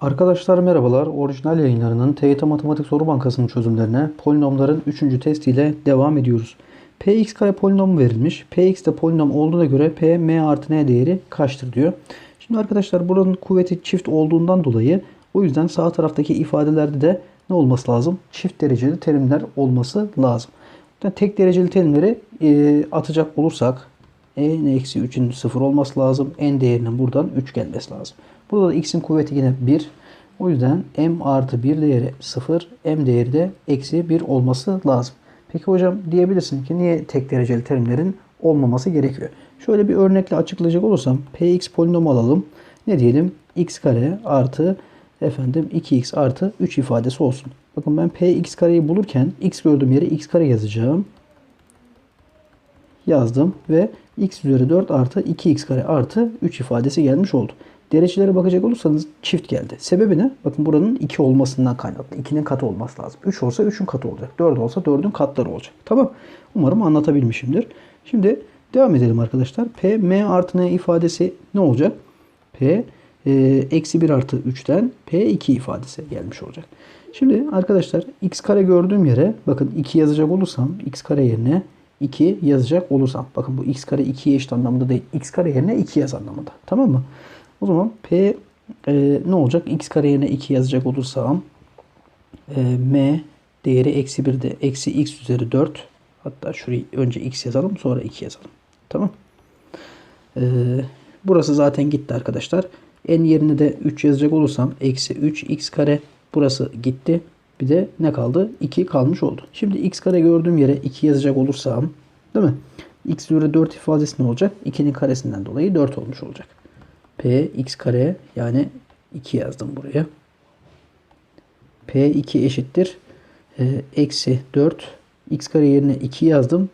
Arkadaşlar merhabalar. Orijinal yayınlarının TYT Matematik Soru Bankası'nın çözümlerine polinomların 3. testiyle devam ediyoruz. Px kare polinomu verilmiş. Px de polinom olduğuna göre P, M artı N değeri kaçtır diyor. Şimdi arkadaşlar buranın kuvveti çift olduğundan dolayı o yüzden sağ taraftaki ifadelerde de ne olması lazım? Çift dereceli terimler olması lazım. Yani tek dereceli terimleri e, atacak olursak n-3'ün 0 olması lazım. n değerinin buradan 3 gelmesi lazım. Burada da x'in kuvveti yine 1. O yüzden m artı 1 değeri 0. m değeri de eksi 1 olması lazım. Peki hocam diyebilirsin ki niye tek dereceli terimlerin olmaması gerekiyor? Şöyle bir örnekle açıklayacak olursam px polinomu alalım. Ne diyelim? x kare artı efendim 2x artı 3 ifadesi olsun. Bakın ben px kareyi bulurken x gördüğüm yere x kare yazacağım. Yazdım ve x üzeri 4 artı 2x kare artı 3 ifadesi gelmiş oldu. Derecelere bakacak olursanız çift geldi. Sebebi ne? Bakın buranın 2 olmasından kaynaklı. 2'nin katı olması lazım. 3 olsa 3'ün katı olacak. 4 olsa 4'ün katları olacak. Tamam. Umarım anlatabilmişimdir. Şimdi devam edelim arkadaşlar. P, M artı N ifadesi ne olacak? P e, eksi 1 artı 3'ten P2 ifadesi gelmiş olacak. Şimdi arkadaşlar x kare gördüğüm yere bakın 2 yazacak olursam x kare yerine 2 yazacak olursam. Bakın bu x kare 2'ye eşit anlamında değil. x kare yerine 2 yaz anlamında. Tamam mı? O zaman p e, ne olacak? x kare yerine 2 yazacak olursam e, m değeri eksi 1 de eksi x üzeri 4 hatta şurayı önce x yazalım sonra 2 yazalım. Tamam. E, burası zaten gitti arkadaşlar. n yerine de 3 yazacak olursam eksi 3 x kare burası gitti. Bir de ne kaldı? 2 kalmış oldu. Şimdi x kare gördüğüm yere 2 yazacak olursam değil mi? x üzeri 4 ifadesi ne olacak? 2'nin karesinden dolayı 4 olmuş olacak. P x kare yani 2 yazdım buraya. P2 eşittir. E, eksi 4 x kare yerine 2 yazdım.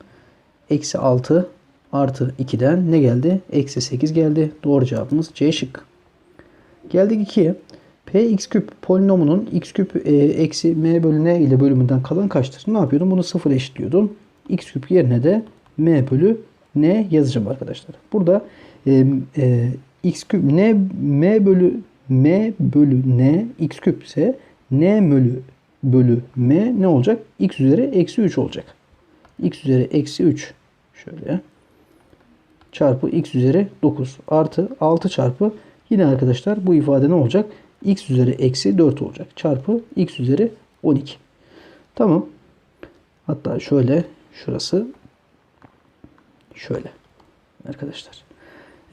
Eksi 6 artı 2'den ne geldi? Eksi 8 geldi. Doğru cevabımız C şık. Geldik 2'ye. P x küp polinomunun x küp e, eksi m bölü n ile bölümünden kalan kaçtır? Ne yapıyordum? Bunu sıfır eşitliyordum. x küp yerine de m bölü n yazacağım arkadaşlar. Burada e, e, x küp n m bölü m bölü n x küp ise n bölü bölü m ne olacak? x üzeri eksi 3 olacak. x üzeri eksi 3 şöyle çarpı x üzeri 9 artı 6 çarpı yine arkadaşlar bu ifade ne olacak? x üzeri eksi 4 olacak. Çarpı x üzeri 12. Tamam. Hatta şöyle şurası şöyle arkadaşlar.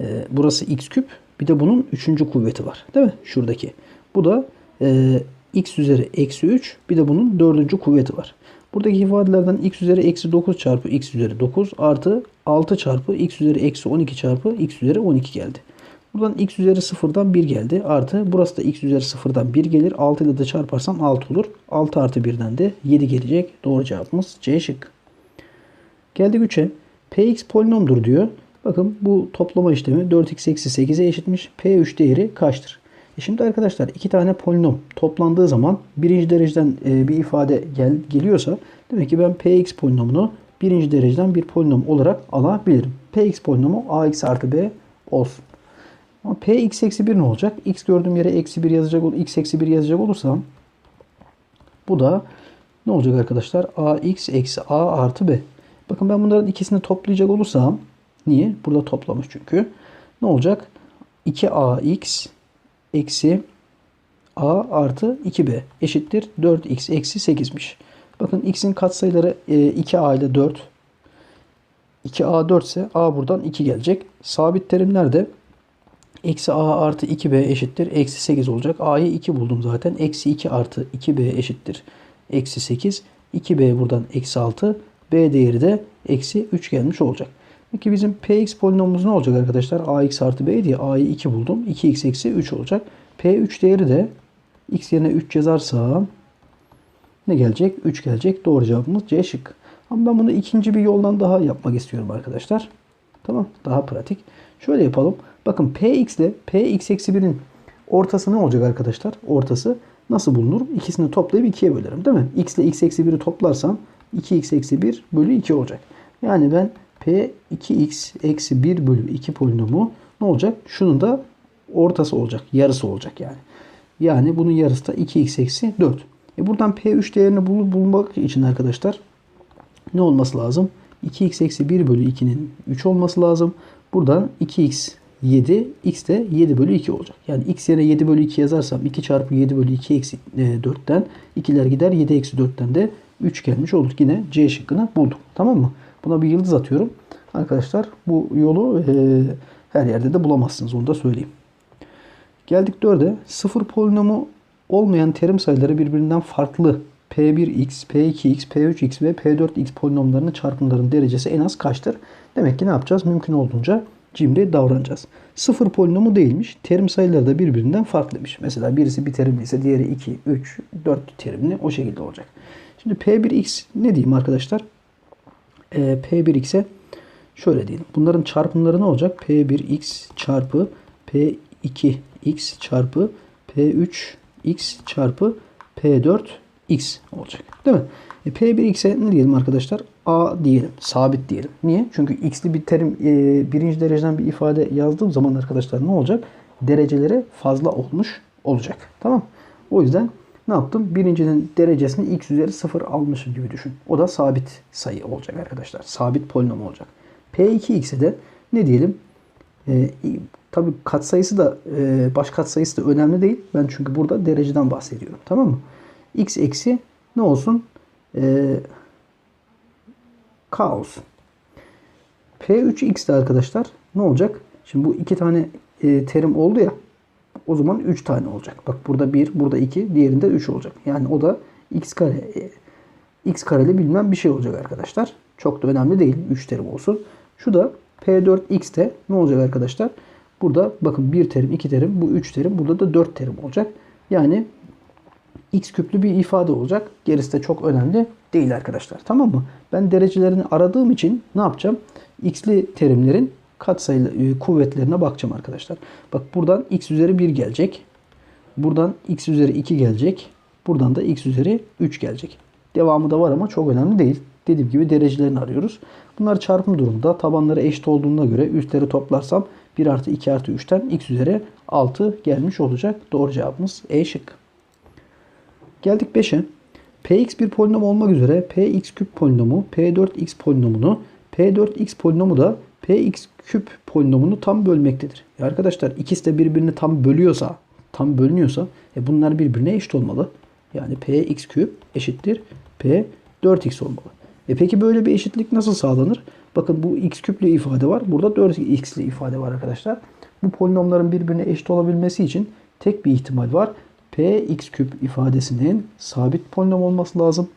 Ee, burası x küp. Bir de bunun üçüncü kuvveti var. Değil mi? Şuradaki. Bu da e, x üzeri eksi 3. Bir de bunun dördüncü kuvveti var. Buradaki ifadelerden x üzeri eksi 9 çarpı x üzeri 9 artı 6 çarpı x üzeri eksi 12 çarpı x üzeri 12 geldi. Buradan x üzeri 0'dan 1 geldi. Artı burası da x üzeri 0'dan 1 gelir. 6 ile de çarparsam 6 olur. 6 artı 1'den de 7 gelecek. Doğru cevabımız C şık. Geldik 3'e. Px polinomdur diyor. Bakın bu toplama işlemi 4x eksi 8'e eşitmiş. P3 değeri kaçtır? E şimdi arkadaşlar iki tane polinom toplandığı zaman birinci dereceden e, bir ifade gel, geliyorsa demek ki ben Px polinomunu birinci dereceden bir polinom olarak alabilirim. Px polinomu ax artı b olsun. Ama p x eksi 1 ne olacak? x gördüğüm yere eksi 1 yazacak, x eksi 1 yazacak olursam bu da ne olacak arkadaşlar? ax eksi a artı b. Bakın ben bunların ikisini toplayacak olursam niye? Burada toplamış çünkü. Ne olacak? 2ax eksi a artı 2b eşittir 4x eksi 8'miş. Bakın x'in katsayıları 2a ile 4. 2a 4 ise a buradan 2 gelecek. Sabit terimler de Eksi a artı 2b eşittir. Eksi 8 olacak. a'yı 2 buldum zaten. Eksi 2 artı 2b eşittir. Eksi 8. 2b buradan eksi 6. b değeri de eksi 3 gelmiş olacak. Peki bizim px polinomumuz ne olacak arkadaşlar? ax artı b diye a'yı 2 buldum. 2x eksi 3 olacak. p3 değeri de x yerine 3 yazarsam ne gelecek? 3 gelecek. Doğru cevabımız C şık. Ama ben bunu ikinci bir yoldan daha yapmak istiyorum arkadaşlar. Tamam. Daha pratik. Şöyle yapalım. Bakın px ile px eksi 1'in ortası ne olacak arkadaşlar? Ortası nasıl bulunur? İkisini toplayıp 2'ye bölerim değil mi? x ile x eksi 1'i toplarsam 2x eksi 1 bölü 2 olacak. Yani ben p 2x eksi 1 bölü 2 polinomu ne olacak? Şunun da ortası olacak. Yarısı olacak yani. Yani bunun yarısı da 2x eksi 4. E buradan P3 değerini bul bulmak için arkadaşlar ne olması lazım? 2x eksi 1 bölü 2'nin 3 olması lazım. Buradan 2x 7, x de 7 bölü 2 olacak. Yani x yerine 7 bölü 2 yazarsam 2 çarpı 7 bölü 2 eksi 4'ten 2'ler gider 7 eksi 4'ten de 3 gelmiş olur. Yine C şıkkını buldum. Tamam mı? Buna bir yıldız atıyorum. Arkadaşlar bu yolu e, her yerde de bulamazsınız. Onu da söyleyeyim. Geldik 4'e. Sıfır polinomu olmayan terim sayıları birbirinden farklı P1x, P2x, P3x ve P4x polinomlarının çarpımlarının derecesi en az kaçtır? Demek ki ne yapacağız? Mümkün olduğunca cimri davranacağız. Sıfır polinomu değilmiş. Terim sayıları da birbirinden farklıymış. Mesela birisi bir terimli ise diğeri 2, 3, 4 terimli o şekilde olacak. Şimdi P1x ne diyeyim arkadaşlar? Ee, P1x'e şöyle diyelim. Bunların çarpımları ne olacak? P1x çarpı P2x çarpı P3x çarpı P4x olacak. Değil mi? E, P1x'e ne diyelim arkadaşlar? A diyelim. Sabit diyelim. Niye? Çünkü x'li bir terim e, birinci dereceden bir ifade yazdığım zaman arkadaşlar ne olacak? Dereceleri fazla olmuş olacak. Tamam O yüzden ne yaptım? Birincinin derecesini x üzeri 0 almışım gibi düşün. O da sabit sayı olacak arkadaşlar. Sabit polinom olacak. P2x'e de ne diyelim? E, tabii katsayısı da e, baş katsayısı da önemli değil. Ben çünkü burada dereceden bahsediyorum. Tamam mı? x eksi ne olsun? E, k olsun. P3x de arkadaşlar ne olacak? Şimdi bu iki tane e, terim oldu ya. O zaman 3 tane olacak. Bak burada 1, burada 2, diğerinde 3 olacak. Yani o da x kare e, x kareli bilmem bir şey olacak arkadaşlar. Çok da önemli değil. 3 terim olsun. Şu da P4x de ne olacak arkadaşlar? Burada bakın 1 terim, 2 terim, bu 3 terim, burada da 4 terim olacak. Yani x küplü bir ifade olacak. Gerisi de çok önemli değil arkadaşlar. Tamam mı? Ben derecelerini aradığım için ne yapacağım? x'li terimlerin katsayılı e, kuvvetlerine bakacağım arkadaşlar. Bak buradan x üzeri 1 gelecek. Buradan x üzeri 2 gelecek. Buradan da x üzeri 3 gelecek. Devamı da var ama çok önemli değil. Dediğim gibi derecelerini arıyoruz. Bunlar çarpım durumunda tabanları eşit olduğuna göre üstleri toplarsam 1 artı 2 artı 3'ten x üzeri 6 gelmiş olacak. Doğru cevabımız E şık. Geldik 5'e. Px bir polinom olmak üzere Px küp polinomu P4x polinomunu P4x polinomu da Px küp polinomunu tam bölmektedir. Ya arkadaşlar ikisi de birbirini tam bölüyorsa, tam bölünüyorsa e bunlar birbirine eşit olmalı. Yani Px küp eşittir P4x olmalı. E peki böyle bir eşitlik nasıl sağlanır? Bakın bu x küplü ifade var. Burada 4x'li ifade var arkadaşlar. Bu polinomların birbirine eşit olabilmesi için tek bir ihtimal var. Px küp ifadesinin sabit polinom olması lazım.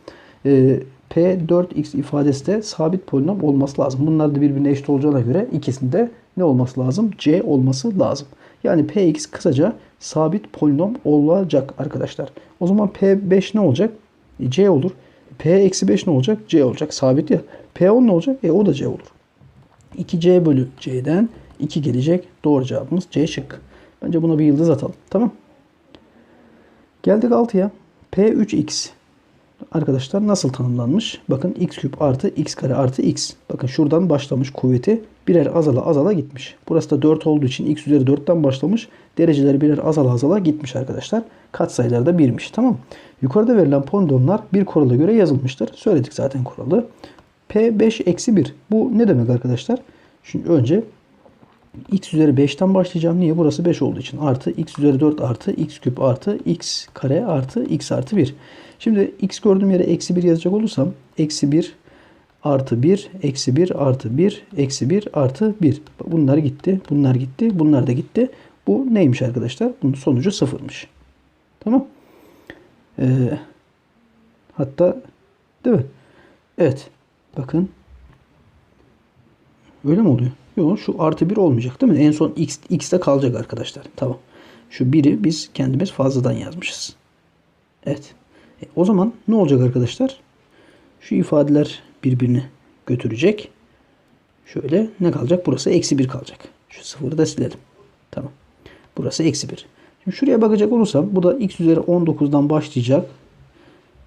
E, P4x ifadesi de sabit polinom olması lazım. Bunlar da birbirine eşit olacağına göre ikisinde ne olması lazım? C olması lazım. Yani Px kısaca sabit polinom olacak arkadaşlar. O zaman P5 ne olacak? E, C olur. P-5 ne olacak? C olacak. Sabit ya. P10 ne olacak? E o da C olur. 2C bölü C'den 2 gelecek. Doğru cevabımız C şık. Bence buna bir yıldız atalım. Tamam. Geldik 6'ya. P3x arkadaşlar nasıl tanımlanmış? Bakın x küp artı x kare artı x. Bakın şuradan başlamış kuvveti birer azala azala gitmiş. Burası da 4 olduğu için x üzeri 4'ten başlamış. Dereceleri birer azala azala gitmiş arkadaşlar. Katsayılar da 1'miş. Tamam Yukarıda verilen polinomlar bir kurala göre yazılmıştır. Söyledik zaten kuralı. P5 eksi 1. Bu ne demek arkadaşlar? Şimdi önce x üzeri 5'ten başlayacağım. Niye? Burası 5 olduğu için. Artı x üzeri 4 artı x küp artı x kare artı x artı 1. Şimdi x gördüğüm yere eksi 1 yazacak olursam eksi 1 artı 1 eksi 1 artı 1 eksi 1 artı 1. Bunlar gitti. Bunlar gitti. Bunlar da gitti. Bu neymiş arkadaşlar? Bunun sonucu sıfırmış. Tamam. Ee, hatta değil mi? Evet. Bakın. Öyle mi oluyor? Yok şu artı 1 olmayacak değil mi? En son x, x'te kalacak arkadaşlar. Tamam. Şu 1'i biz kendimiz fazladan yazmışız. Evet. E, o zaman ne olacak arkadaşlar? Şu ifadeler birbirini götürecek. Şöyle ne kalacak? Burası eksi 1 kalacak. Şu sıfırı da silelim. Tamam. Burası eksi 1. Şimdi şuraya bakacak olursam bu da x üzeri 19'dan başlayacak.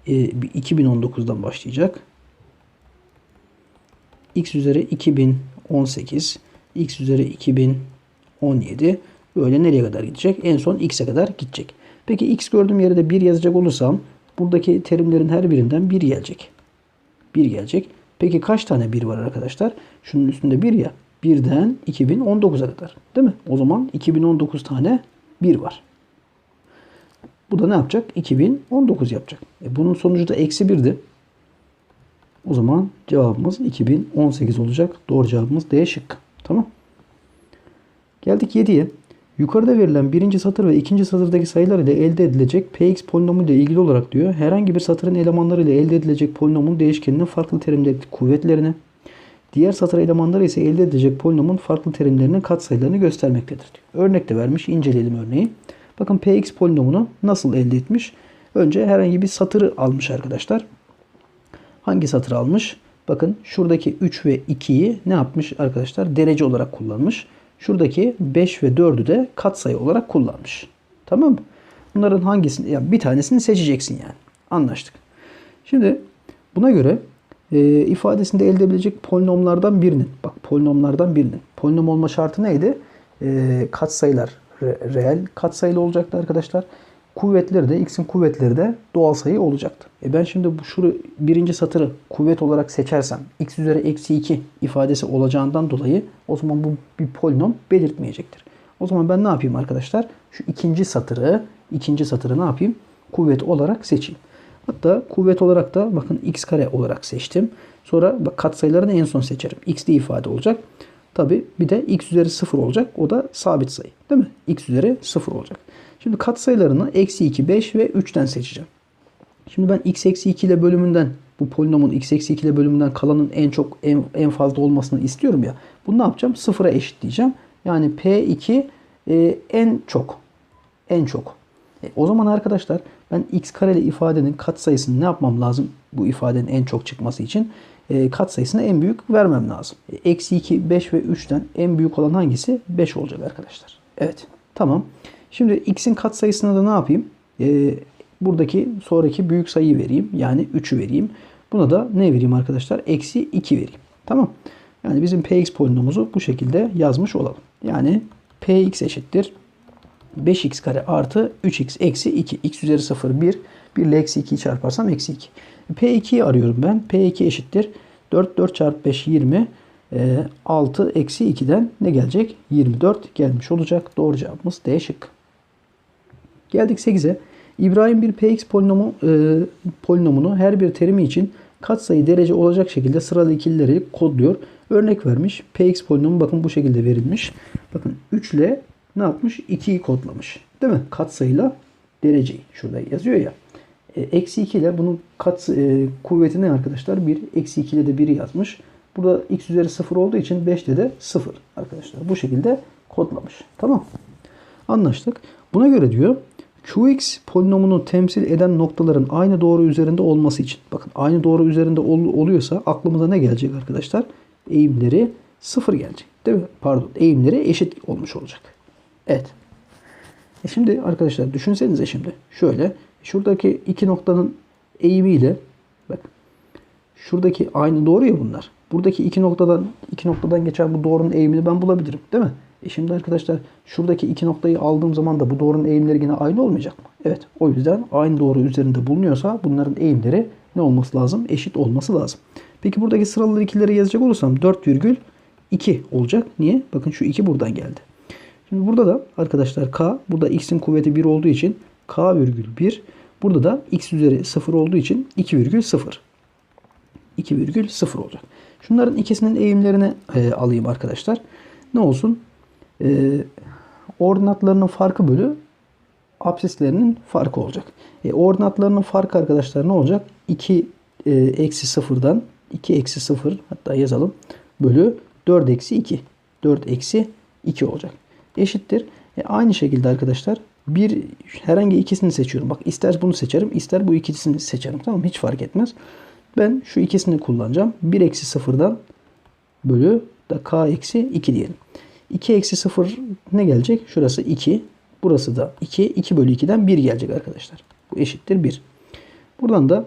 E, 2019'dan başlayacak. x üzeri 2018, x üzeri 2017 böyle nereye kadar gidecek? En son x'e kadar gidecek. Peki x gördüğüm yere de 1 yazacak olursam buradaki terimlerin her birinden 1 gelecek. 1 gelecek. Peki kaç tane 1 var arkadaşlar? Şunun üstünde 1 ya. 1'den 2019'a kadar. Değil mi? O zaman 2019 tane 1 var. Bu da ne yapacak? 2019 yapacak. E bunun sonucu da eksi 1'di. O zaman cevabımız 2018 olacak. Doğru cevabımız D şıkkı. Tamam. Geldik 7'ye. Yukarıda verilen birinci satır ve ikinci satırdaki sayılar ile elde edilecek px polinomu ile ilgili olarak diyor. Herhangi bir satırın elemanları ile elde edilecek polinomun değişkeninin farklı terimdeki kuvvetlerini, diğer satır elemanları ise elde edilecek polinomun farklı terimlerinin katsayılarını göstermektedir. Örnek de vermiş. İnceleyelim örneği. Bakın px polinomunu nasıl elde etmiş? Önce herhangi bir satırı almış arkadaşlar. Hangi satır almış? Bakın şuradaki 3 ve 2'yi ne yapmış arkadaşlar? Derece olarak kullanmış. Şuradaki 5 ve 4'ü de katsayı olarak kullanmış. Tamam mı? Bunların hangisini, ya bir tanesini seçeceksin yani. Anlaştık. Şimdi buna göre e, ifadesinde elde edilecek polinomlardan birinin, bak polinomlardan birinin, polinom olma şartı neydi? E, katsayılar, re, reel katsayılı olacaktı arkadaşlar. Kuvvetleri de, x'in kuvvetleri de doğal sayı olacaktı. E ben şimdi bu şuru birinci satırı kuvvet olarak seçersem x üzeri eksi 2 ifadesi olacağından dolayı o zaman bu bir polinom belirtmeyecektir. O zaman ben ne yapayım arkadaşlar? Şu ikinci satırı, ikinci satırı ne yapayım? Kuvvet olarak seçeyim. Hatta kuvvet olarak da bakın x kare olarak seçtim. Sonra bak katsayılarını en son seçerim. x'li ifade olacak. Tabi bir de x üzeri 0 olacak. O da sabit sayı. Değil mi? x üzeri 0 olacak. Şimdi katsayılarını eksi 2, 5 ve 3'ten seçeceğim. Şimdi ben x eksi 2 ile bölümünden bu polinomun x eksi 2 ile bölümünden kalanın en çok en, en fazla olmasını istiyorum ya. Bunu ne yapacağım? Sıfıra eşitleyeceğim. Yani P2 e, en çok. En çok. E, o zaman arkadaşlar ben x kareli ifadenin katsayısını ne yapmam lazım? Bu ifadenin en çok çıkması için e, katsayısını en büyük vermem lazım. E, eksi 2, 5 ve 3'ten en büyük olan hangisi? 5 olacak arkadaşlar. Evet. Tamam. Şimdi x'in katsayısına da ne yapayım? Ee, buradaki sonraki büyük sayıyı vereyim. Yani 3'ü vereyim. Buna da ne vereyim arkadaşlar? Eksi 2 vereyim. Tamam. Yani bizim px polinomumuzu bu şekilde yazmış olalım. Yani px eşittir 5x kare artı 3x eksi 2. x üzeri 0 1. 1 ile eksi 2'yi çarparsam eksi 2. P2'yi arıyorum ben. P2 eşittir. 4, 4 çarpı 5 20. 6 eksi 2'den ne gelecek? 24 gelmiş olacak. Doğru cevabımız D şık. Geldik 8'e. İbrahim bir px polinomu, e, polinomunu her bir terimi için katsayı derece olacak şekilde sıralı ikilileri kodluyor. Örnek vermiş. px polinomu bakın bu şekilde verilmiş. Bakın 3 ile ne yapmış? 2'yi kodlamış. Değil mi? Katsayıyla dereceyi. Şurada yazıyor ya. E, eksi 2 ile bunun kat e, kuvveti ne arkadaşlar? 1. Eksi 2 ile de 1'i yazmış. Burada x üzeri 0 olduğu için 5'te de 0 arkadaşlar. Bu şekilde kodlamış. Tamam. Anlaştık. Buna göre diyor Qx polinomunu temsil eden noktaların aynı doğru üzerinde olması için. Bakın aynı doğru üzerinde ol, oluyorsa aklımıza ne gelecek arkadaşlar? Eğimleri 0 gelecek. Değil mi? Pardon. Eğimleri eşit olmuş olacak. Evet. E şimdi arkadaşlar düşünsenize şimdi. Şöyle. Şuradaki iki noktanın eğimiyle bak şuradaki aynı doğru ya bunlar. Buradaki iki noktadan iki noktadan geçen bu doğrunun eğimini ben bulabilirim. Değil mi? E şimdi arkadaşlar şuradaki iki noktayı aldığım zaman da bu doğrunun eğimleri yine aynı olmayacak mı? Evet. O yüzden aynı doğru üzerinde bulunuyorsa bunların eğimleri ne olması lazım? Eşit olması lazım. Peki buradaki sıralı ikileri yazacak olursam 4,2 olacak. Niye? Bakın şu 2 buradan geldi. Şimdi burada da arkadaşlar k burada x'in kuvveti 1 olduğu için k virgül 1 burada da x üzeri 0 olduğu için 2,0 2,0 olacak. Şunların ikisinin eğimlerini e, alayım arkadaşlar. Ne olsun? E, ordinatlarının farkı bölü absislerinin farkı olacak. E, ordinatlarının farkı arkadaşlar ne olacak? 2 e, eksi 0'dan 2 eksi 0 hatta yazalım. Bölü 4 eksi 2. 4 eksi 2 olacak. Eşittir. E, aynı şekilde arkadaşlar bir herhangi ikisini seçiyorum. Bak ister bunu seçerim ister bu ikisini seçerim. Tamam Hiç fark etmez. Ben şu ikisini kullanacağım. 1 eksi 0'dan bölü da k eksi 2 diyelim. 2 eksi 0 ne gelecek? Şurası 2. Burası da 2. 2 bölü 2'den 1 gelecek arkadaşlar. Bu eşittir 1. Buradan da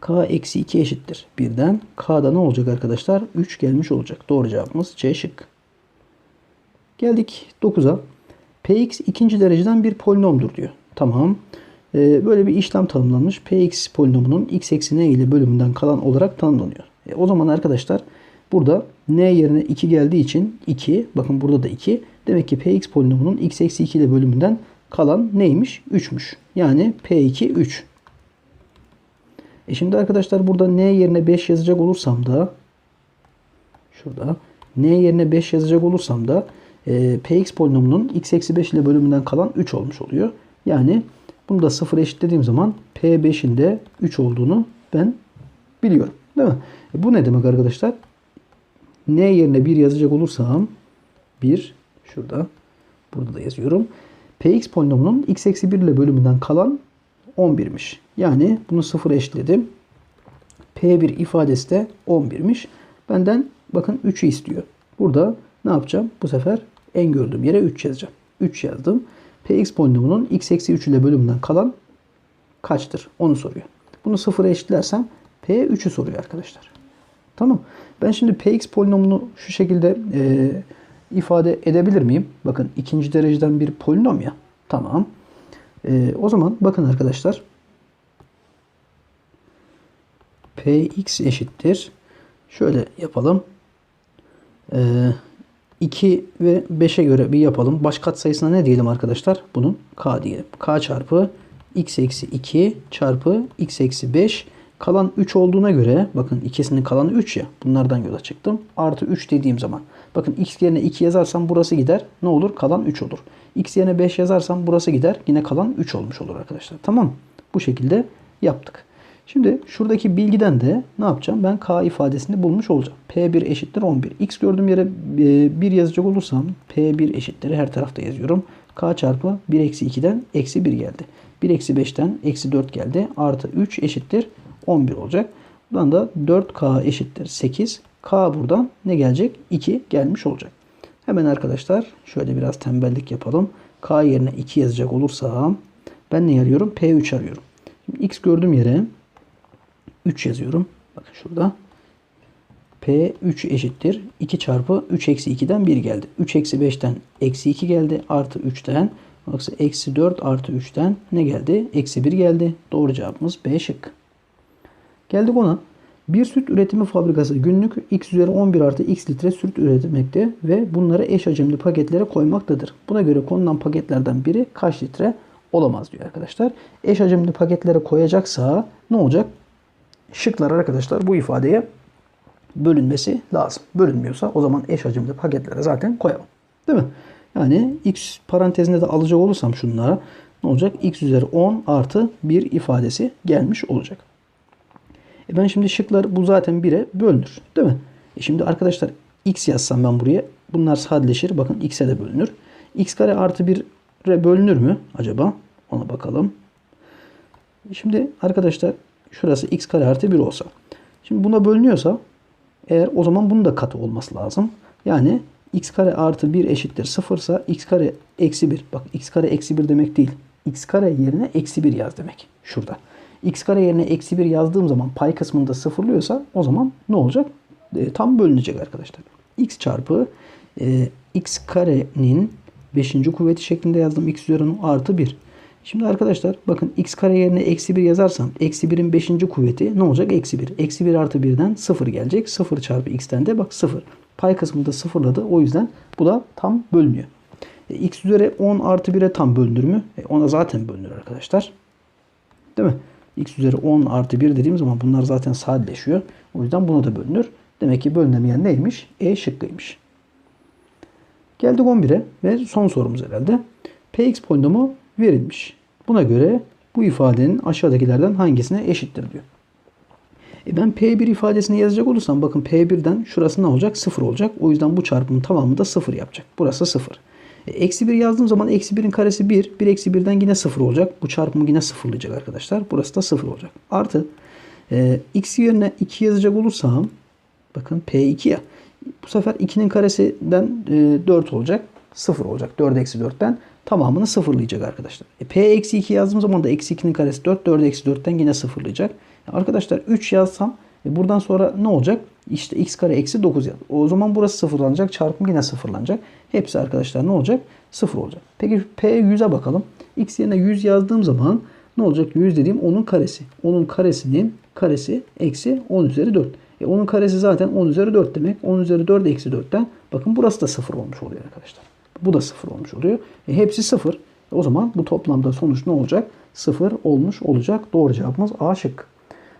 k eksi 2 eşittir 1'den. K'da ne olacak arkadaşlar? 3 gelmiş olacak. Doğru cevabımız C şık. Geldik 9'a. Px ikinci dereceden bir polinomdur diyor. Tamam. Ee, böyle bir işlem tanımlanmış. Px polinomunun x eksi n ile bölümünden kalan olarak tanımlanıyor. E, o zaman arkadaşlar burada n yerine 2 geldiği için 2. Bakın burada da 2. Demek ki px polinomunun x eksi 2 ile bölümünden kalan neymiş? 3'müş. Yani p2 3. E şimdi arkadaşlar burada n yerine 5 yazacak olursam da şurada n yerine 5 yazacak olursam da e, px polinomunun x eksi 5 ile bölümünden kalan 3 olmuş oluyor. Yani bunu da 0 eşitlediğim zaman p5'in de 3 olduğunu ben biliyorum. Değil mi? E, bu ne demek arkadaşlar? N yerine 1 yazacak olursam 1 şurada burada da yazıyorum. px polinomunun x eksi 1 ile bölümünden kalan 11'miş. Yani bunu 0 eşitledim. P1 ifadesi de 11'miş. Benden bakın 3'ü istiyor. Burada ne yapacağım? Bu sefer en gördüğüm yere 3 yazacağım. 3 yazdım. Px polinomunun x eksi 3 ile bölümünden kalan kaçtır? Onu soruyor. Bunu 0'a eşitlersem P3'ü soruyor arkadaşlar. Tamam. Ben şimdi Px polinomunu şu şekilde e, ifade edebilir miyim? Bakın ikinci dereceden bir polinom ya. Tamam. E, o zaman bakın arkadaşlar. Px eşittir. Şöyle yapalım. E, 2 ve 5'e göre bir yapalım. Baş katsayısına ne diyelim arkadaşlar? Bunun k diyelim. k çarpı x eksi 2 çarpı x eksi 5 kalan 3 olduğuna göre bakın ikisinin kalanı 3 ya. Bunlardan yola çıktım. Artı 3 dediğim zaman bakın x yerine 2 yazarsam burası gider. Ne olur? Kalan 3 olur. x yerine 5 yazarsam burası gider. Yine kalan 3 olmuş olur arkadaşlar. Tamam Bu şekilde yaptık. Şimdi şuradaki bilgiden de ne yapacağım? Ben k ifadesini bulmuş olacağım. P1 eşittir 11. X gördüğüm yere 1 yazacak olursam P1 eşittir her tarafta yazıyorum. K çarpı 1 eksi 2'den eksi 1 geldi. 1 eksi 5'ten eksi 4 geldi. Artı 3 eşittir 11 olacak. Buradan da 4K eşittir 8. K buradan ne gelecek? 2 gelmiş olacak. Hemen arkadaşlar şöyle biraz tembellik yapalım. K yerine 2 yazacak olursam ben ne arıyorum? P3 arıyorum. Şimdi X gördüğüm yere 3 yazıyorum. Bakın şurada. P3 eşittir. 2 çarpı 3 eksi 2'den 1 geldi. 3 eksi 5'ten eksi 2 geldi. Artı 3'ten Yoksa eksi 4 artı 3'ten ne geldi? Eksi 1 geldi. Doğru cevabımız B şık. Geldik ona. Bir süt üretimi fabrikası günlük x üzeri 11 artı x litre süt üretmekte ve bunları eş hacimli paketlere koymaktadır. Buna göre konulan paketlerden biri kaç litre olamaz diyor arkadaşlar. Eş hacimli paketlere koyacaksa ne olacak? Şıklar arkadaşlar bu ifadeye bölünmesi lazım. Bölünmüyorsa o zaman eş hacimli paketlere zaten koyalım. Değil mi? Yani x parantezinde de alacak olursam şunlara ne olacak? x üzeri 10 artı 1 ifadesi gelmiş olacak. E ben şimdi şıklar bu zaten 1'e bölünür. Değil mi? E şimdi arkadaşlar x yazsam ben buraya bunlar sadeleşir. Bakın x'e de bölünür. x kare artı 1'e bölünür mü acaba? Ona bakalım. Şimdi arkadaşlar şurası x kare artı 1 olsa. Şimdi buna bölünüyorsa eğer o zaman bunun da katı olması lazım. Yani x kare artı 1 eşittir 0 ise x kare eksi 1. Bak x kare eksi 1 demek değil. x kare yerine eksi 1 yaz demek. Şurada. X kare yerine eksi 1 yazdığım zaman pay kısmında sıfırlıyorsa o zaman ne olacak? E, tam bölünecek arkadaşlar. x çarpı e, x karenin 5. kuvveti şeklinde yazdım. x üzeri artı 1. Şimdi arkadaşlar bakın x kare yerine eksi 1 yazarsam eksi 1'in 5. kuvveti ne olacak? Eksi 1. Eksi 1 artı 1'den 0 gelecek. 0 çarpı x'ten de bak 0. Pay kısmında sıfırladı. O yüzden bu da tam bölünüyor. E, x üzeri 10 artı 1'e tam bölünür mü? E, ona zaten bölünür arkadaşlar. Değil mi? X üzeri 10 artı 1 dediğim zaman bunlar zaten sadeleşiyor. O yüzden buna da bölünür. Demek ki bölünemeyen neymiş? E şıkkıymış. Geldik 11'e ve son sorumuz herhalde. Px polinomu verilmiş. Buna göre bu ifadenin aşağıdakilerden hangisine eşittir diyor. E ben P1 ifadesini yazacak olursam bakın P1'den şurası ne olacak? 0 olacak. O yüzden bu çarpımın tamamı da 0 yapacak. Burası 0. E, eksi 1 yazdığım zaman eksi 1'in karesi 1. 1 eksi 1'den yine 0 olacak. Bu çarpımı yine sıfırlayacak arkadaşlar. Burası da 0 olacak. Artı e, x yerine 2 yazacak olursam bakın P2 ya. Bu sefer 2'nin karesinden e, 4 olacak. 0 olacak. 4 eksi 4'ten tamamını sıfırlayacak arkadaşlar. E, P eksi 2 yazdığım zaman da eksi 2'nin karesi 4. 4 eksi 4'ten yine sıfırlayacak. Arkadaşlar 3 yazsam E buradan sonra ne olacak? İşte x kare eksi 9 yaz. O zaman burası sıfırlanacak. Çarpım yine sıfırlanacak. Hepsi arkadaşlar ne olacak? Sıfır olacak. Peki p 100'e bakalım. x yerine 100 yazdığım zaman ne olacak? 100 dediğim 10'un karesi. 10'un karesinin karesi eksi 10 üzeri 4. E 10'un karesi zaten 10 üzeri 4 demek. 10 üzeri 4 eksi 4'ten bakın burası da sıfır olmuş oluyor arkadaşlar. Bu da sıfır olmuş oluyor. E hepsi sıfır. E o zaman bu toplamda sonuç ne olacak? Sıfır olmuş olacak. Doğru cevabımız A şık.